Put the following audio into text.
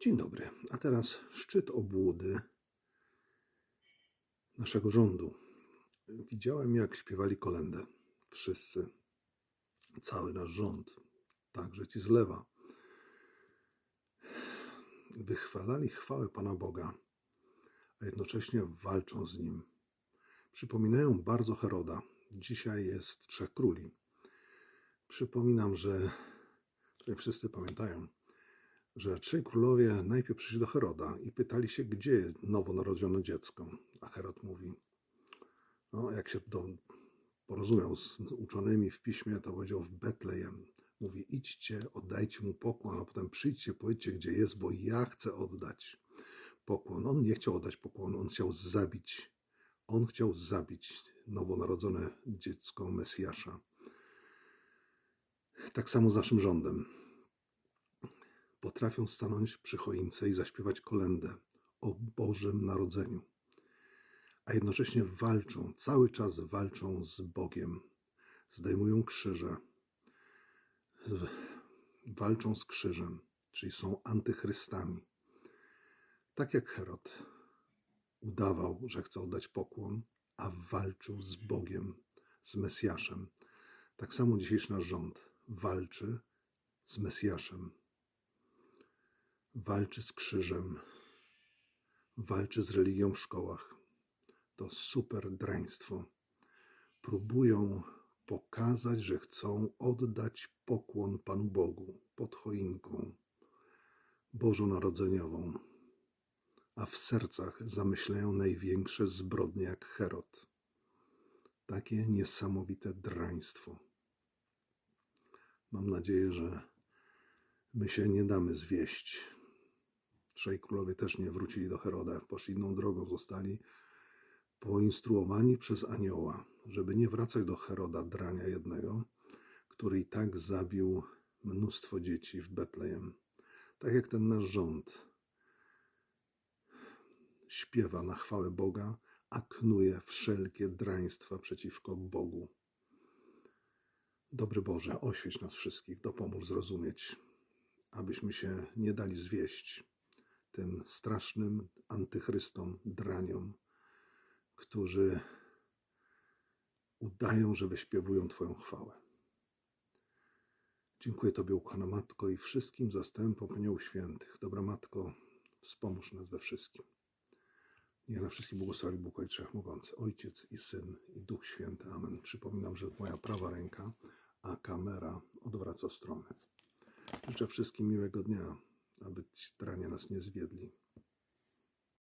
Dzień dobry. A teraz szczyt obłudy naszego rządu. Widziałem, jak śpiewali kolendę. Wszyscy. Cały nasz rząd. Także ci z lewa. Wychwalali chwałę Pana Boga, a jednocześnie walczą z Nim. Przypominają bardzo Heroda. Dzisiaj jest Trzech Króli. Przypominam, że wszyscy pamiętają, że trzej królowie najpierw przyszli do Heroda i pytali się, gdzie jest nowonarodzone dziecko. A Herod mówi, no jak się do, porozumiał z uczonymi w piśmie, to powiedział w Betlejem. Mówi, idźcie, oddajcie mu pokłon, a potem przyjdźcie, powiedzcie, gdzie jest, bo ja chcę oddać pokłon. On nie chciał oddać pokłonu, on chciał zabić. On chciał zabić nowonarodzone dziecko Mesjasza. Tak samo z naszym rządem potrafią stanąć przy choince i zaśpiewać kolendę o Bożym Narodzeniu, a jednocześnie walczą, cały czas walczą z Bogiem, zdejmują krzyże, walczą z krzyżem, czyli są antychrystami. Tak jak Herod udawał, że chce oddać pokłon, a walczył z Bogiem, z Mesjaszem. Tak samo dzisiejszy nasz rząd walczy z Mesjaszem, walczy z krzyżem, walczy z religią w szkołach. To super draństwo. Próbują pokazać, że chcą oddać pokłon Panu Bogu pod choinką bożonarodzeniową, a w sercach zamyślają największe zbrodnie jak Herod. Takie niesamowite draństwo. Mam nadzieję, że my się nie damy zwieść. Trzej królowie też nie wrócili do Heroda, poszli inną drogą, zostali poinstruowani przez anioła, żeby nie wracać do Heroda drania jednego, który i tak zabił mnóstwo dzieci w Betlejem. Tak jak ten nasz rząd śpiewa na chwałę Boga, a knuje wszelkie draństwa przeciwko Bogu. Dobry Boże, oświeć nas wszystkich, dopomóż zrozumieć, abyśmy się nie dali zwieść tym strasznym antychrystom, draniom, którzy udają, że wyśpiewują Twoją chwałę. Dziękuję Tobie, ukochana Matko, i wszystkim zastępom aniołów świętych. Dobra Matko, wspomóż nas we wszystkim. Niech na wszystkich błogosławi Bóg Ojciec Wszechmogący, Ojciec i Syn i Duch Święty. Amen. Przypominam, że moja prawa ręka, a kamera odwraca stronę. Życzę wszystkim miłego dnia, aby ci drania nas nie zwiedli.